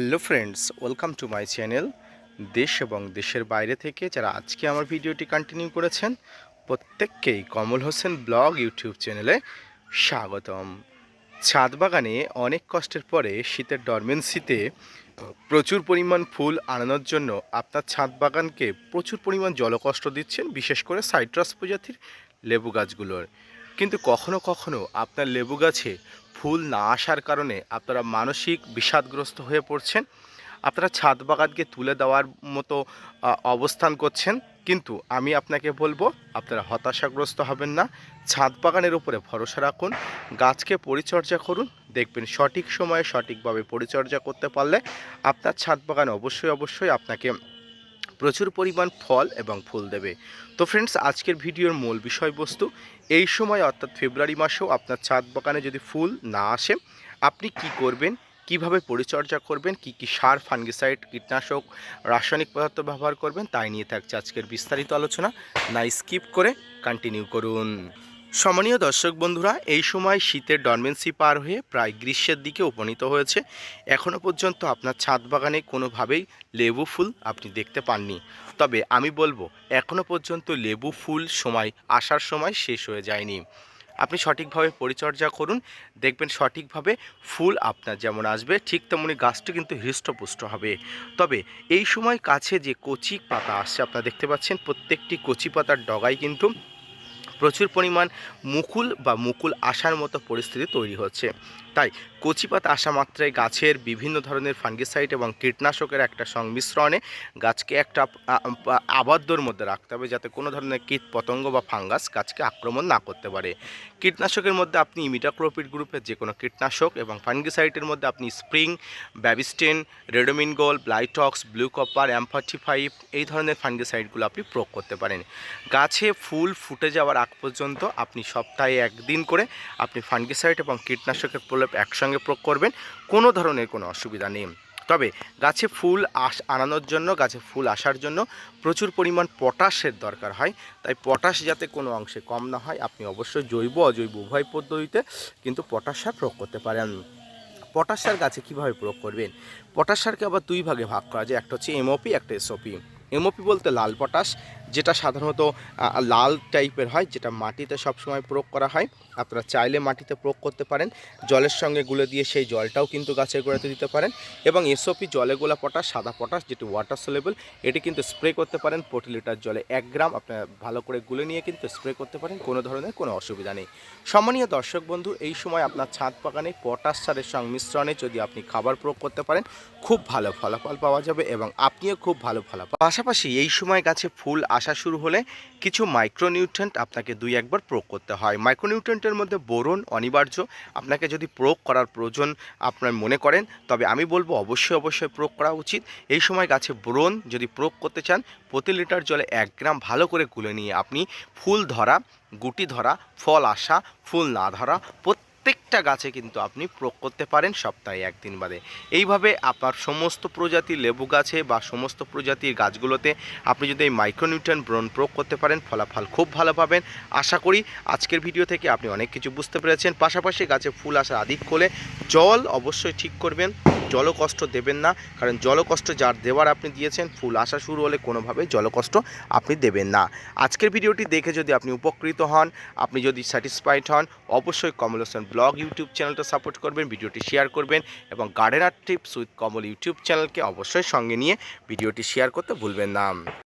Hello friends, welcome to my channel দেশ এবং দেশের বাইরে থেকে যারা আজকে আমার ভিডিওটি কন্টিনিউ করেছেন, প্রত্যেককেই কমল হোসেন ব্লগ ইউটিউব চ্যানেলে স্বাগতম। ছাদ বাগানে অনেক কষ্টের পরে শীতের ডরমেন্সিতে প্রচুর পরিমাণ ফুল আনানোর জন্য আপনার ছাদ বাগানকে প্রচুর পরিমাণ জলকষ্ট দিচ্ছেন, বিশেষ করে সাইট্রাস প্রজাতির লেবু গাছগুলোর। কিন্তু কখনো কখনো আপনার লেবু গাছে ফুল না আসার কারণে আপনারা মানসিক বিষাদগ্রস্ত হয়ে পড়ছেন। আপনারা ছাদ বাগানকে তুলে দেওয়ার মতো অবস্থান করছেন। কিন্তু আমি আপনাকে বলব, আপনারা হতাশাগ্রস্ত হবেন না। ছাদ বাগানের উপরে ভরসা রাখুন। গাছকে পরিচর্যা করুন। দেখবেন সঠিক সময়ে সঠিকভাবে পরিচর্যা করতে পারলে আপনার ছাদ বাগান অবশ্যই অবশ্যই আপনাকে প্রচুর পরিমাণ ফল এবং ফুল দেবে। তো ফ্রেন্ডস আজকের ভিডিওর মূল বিষয়বস্তু, এই সময় অর্থাৎ ফেব্রুয়ারি মাসেও আপনার ছাদ বাগানে যদি ফুল না আসে, আপনি কি করবেন? কীভাবে পরিচর্যা করবেন? কি কি সার ফাঙ্গিসাইড কীটনাশক, রাসায়নিক পদার্থ ব্যবহার করবেন? তাই নিয়ে থাকছে আজকের বিস্তারিত আলোচনা। না স্কিপ করে কন্টিনিউ করুন। সম্মানীয় দর্শক বন্ধুরা, এই সময় শীতের ডরমেন্সি পার হয়ে প্রায় গ্রীষ্মের দিকে উপনীত হয়েছে। এখনও পর্যন্ত আপনার ছাদ বাগানে কোনোভাবেই লেবু ফুল আপনি দেখতে পাননি। তবে আমি বলব এখনও পর্যন্ত লেবু ফুল সময়, আসার সময় শেষ হয়ে যায়নি। আপনি সঠিকভাবে পরিচর্যা করুন, দেখবেন সঠিকভাবে ফুল আপনার যেমন আসবে, ঠিক তেমনি গাছটি কিন্তু হৃষ্টপুষ্ট হবে। তবে এই সময় কাছে যে কচি পাতা আসছে, আপনারা দেখতে পাচ্ছেন, প্রত্যেকটি কচি পাতার ডগায় কিন্তু প্রচুর পরিমাণ মুকুল বা মুকুল আসার মতো পরিস্থিতি তৈরি হচ্ছে। তাই কচি পাতা আসা মাত্রায় গাছের বিভিন্ন ধরনের ফাঙ্গিসাইড এবং কীটনাশকের একটা সংমিশ্রণে গাছকে একটা আবদ্ধর মধ্যে রাখতে হবে যাতে কোনো ধরনের কীট পতঙ্গ বা ফাঙ্গাস গাছকে আক্রমণ না করতে পারে। কীটনাশকের মধ্যে আপনি ইমিটাক্রোপিড গ্রুপের যে কোনো কীটনাশক এবং ফাঙ্গিসাইডের মধ্যে আপনি spring, Bavistin রেডোমিনগোল Blitox, blue copper অ্যাম্পার্টি ফাইভ এই ধরনের ফাঙ্গিসাইডগুলো আপনি প্রয়োগ করতে পারেন। গাছে ফুল ফুটে যাওয়ার আগ পর্যন্ত আপনি সপ্তাহে একদিন করে আপনি ফাঙ্গিসাইড এবং কীটনাশকের একসঙ্গে প্রয়োগ করবেন, কোনো ধরনের কোনো অসুবিধা নেই। তবে গাছে ফুল আস, আনানোর জন্য, গাছে ফুল আসার জন্য প্রচুর পরিমাণ পটাশের দরকার হয়। তাই পটাশ যাতে কোনো অংশে কম না হয়, আপনি অবশ্যই জৈব, অজৈব উভয় পদ্ধতিতে কিন্তু পটাশ সার প্রয়োগ করতে পারেন। পটাশ সার গাছে কীভাবে প্রয়োগ করবেন? পটাশ সারকে আবার দুই ভাগে ভাগ করা যায়, একটা হচ্ছে এমওপি একটা এসওপি এমওপি বলতে লাল পটাশ যেটা সাধারণত লাল টাইপের হয়, যেটা মাটিতে সবসময় প্রয়োগ করা হয়। আপনারা চাইলে মাটিতে প্রয়োগ করতে পারেন। জলের সঙ্গে গুলে দিয়ে সেই জলটাও কিন্তু গাছের গোড়াতে দিতে পারেন। এবং এসওপি জলে গোলা পটাশ, সাদা পটাশ, যেটি ওয়াটার সোলেবল এটি কিন্তু স্প্রে করতে পারেন প্রতি লিটার জলে। এক গ্রাম আপনারা ভালো করে গুলে নিয়ে কিন্তু স্প্রে করতে পারেন, কোনো ধরনের কোনো অসুবিধা নেই। সম্মানীয় দর্শক বন্ধু, এই সময় আপনার ছাদ বাগানে পটাশ সারের সংমিশ্রণে যদি আপনি খাবার প্রয়োগ করতে পারেন, খুব ভালো ফলাফল পাওয়া যাবে এবং আপনিও খুব ভালো ফলাফল পাশাপাশি এই সময় গাছে ফুল আসা শুরু হলে কিছু মাইক্রোনিউট্রেন্ট আপনাকে দুই একবার প্রয়োগ করতে হয়। মাইক্রোনিউট্রেন্টের মধ্যে বোরন অনিবার্য। আপনাকে যদি প্রয়োগ করার প্রয়োজন আপনার মনে করেন, তবে আমি বলব অবশ্যই অবশ্যই প্রয়োগ করা উচিত। এই সময় গাছে বোরন যদি প্রয়োগ করতে চান, প্রতি লিটার জলে এক গ্রাম ভালো করে গুলে নিয়ে আপনি ফুল ধরা, গুটি ধরা, ফল আসা, ফুল না ধরা প্রত্যেকটা গাছে কিন্তু আপনি প্রয়োগ করতে পারেন সপ্তাহে একদিন বাদে। এইভাবে আপনার সমস্ত প্রজাতির লেবু গাছে বা সমস্ত প্রজাতির গাছগুলোতে আপনি যদি এই মাইক্রোনিউট্রেন ব্রণ প্রয়োগ করতে পারেন, ফলাফল খুব ভালো পাবেন। আশা করি আজকের ভিডিও থেকে আপনি অনেক কিছু বুঝতে পেরেছেন। পাশাপাশি গাছে ফুল আসার আদিক হলে জল অবশ্যই ঠিক করবেন। জলকষ্ট দেবেন না, কারণ জলকষ্ট যার দেওয়ার আপনি দিয়েছেন, ফুল আসা শুরু হলে কোনোভাবে জলকষ্ট আপনি দেবেন না। আজকের ভিডিওটি দেখে যদি আপনি উপকৃত হন, আপনি যদি স্যাটিসফাইড হন, অবশ্যই কমল হোসেন ব্লগ, ইউটিউব চ্যানেলটা সাপোর্ট করবেন, ভিডিওটি শেয়ার করবেন এবং gardener tips with Kamal YouTube চ্যানেলকে অবশ্যই সঙ্গে নিয়ে ভিডিওটি শেয়ার করতে ভুলবেন না।